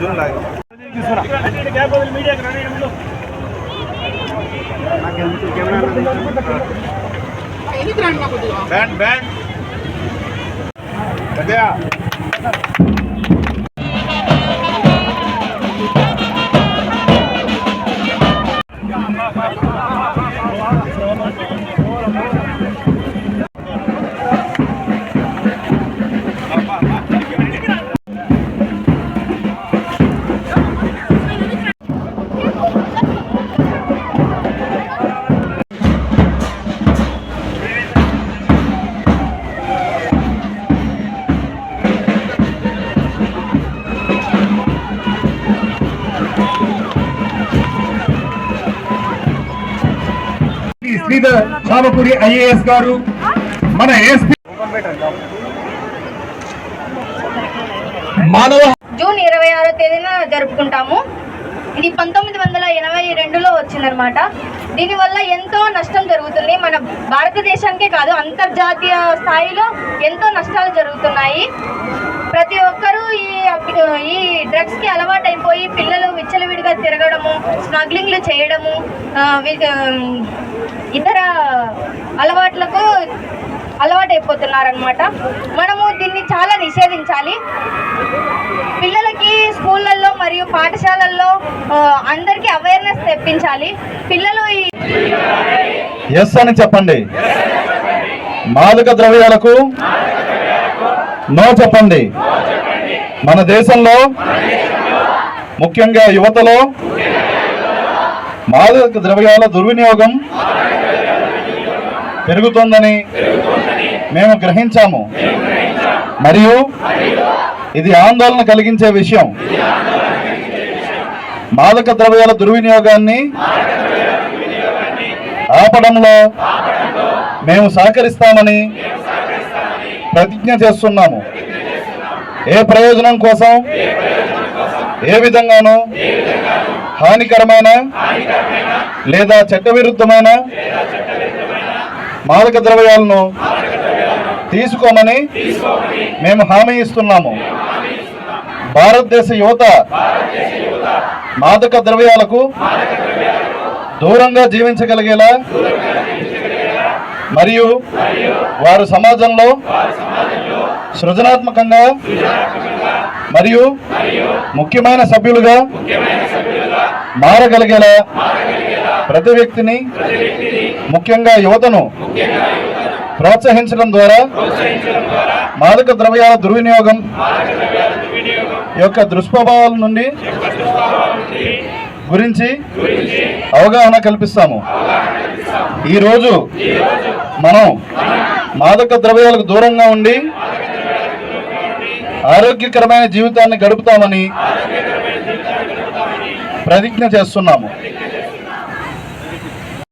June లాగా band band పెద్దయా Shri Sridhar Chamapudi IAS గారు మన ఎస్పీ మానవ జూన్ ఇరవై ఆరో తేదీన జరుపుకుంటాము. ఇది పంతొమ్మిది వందల ఎనభై రెండులో వచ్చిందనమాట దీనివల్ల ఎంతో నష్టం జరుగుతుంది. మన భారతదేశానికే కాదు అంతర్జాతీయ స్థాయిలో ఎంతో నష్టాలు జరుగుతున్నాయి. ప్రతి డ్రగ్స్కి అలవాటు అయిపోయి పిల్లలు విచ్చలవిడిగా తిరగడము స్మగ్లింగ్లు చేయడము ఇతర అలవాట్లకు అలవాటు అయిపోతున్నారనమాట మనము దీన్ని చాలా నిషేధించాలి. పిల్లలకి స్కూళ్ళల్లో మరియు పాఠశాలల్లో అందరికీ అవేర్నెస్ తెప్పించాలి. పిల్లలు ఈ ఎస్ అని చెప్పండి. మాదక ద్రవ్యాలకు నో చెప్పండి. మన దేశంలో ముఖ్యంగా యువతలో మాదక ద్రవ్యాల దుర్వినియోగం పెరుగుతుందని మేము గ్రహించాము. మరియు ఇది ఆందోళన కలిగించే విషయం. మాదక ద్రవ్యాల దుర్వినియోగాన్ని ఆపడంలో మేము సహకరిస్తామని ప్రతిజ్ఞ చేస్తున్నాము. ఏ ప్రయోజనం కోసం? ఏ విధంగానూ? హానికరమైన? లేదా చట్టవిరుద్ధమైన? మాదక ద్రవ్యాలను తీసుకోమని మేము హామీ ఇస్తున్నాము. భారతదేశ యువత మాదక ద్రవ్యాలకు దూరంగా జీవించగలిగేలా మరియు వారు సమాజంలో సృజనాత్మకంగా మరియు ముఖ్యమైన సభ్యులుగా మారగలిగేలా ప్రతి వ్యక్తిని ముఖ్యంగా యువతను ప్రోత్సహించడం ద్వారా మాదక ద్రవ్యాల దుర్వినియోగం యొక్క దుష్ప్రభావాల నుండి గురించి అవగాహన కల్పిస్తాము. ఈరోజు మనం మాదక ద్రవ్యాలకు దూరంగా ఉండి ఆరోగ్యకరమైన జీవితాన్ని గడుపుతామని ప్రతిజ్ఞ చేస్తున్నాము.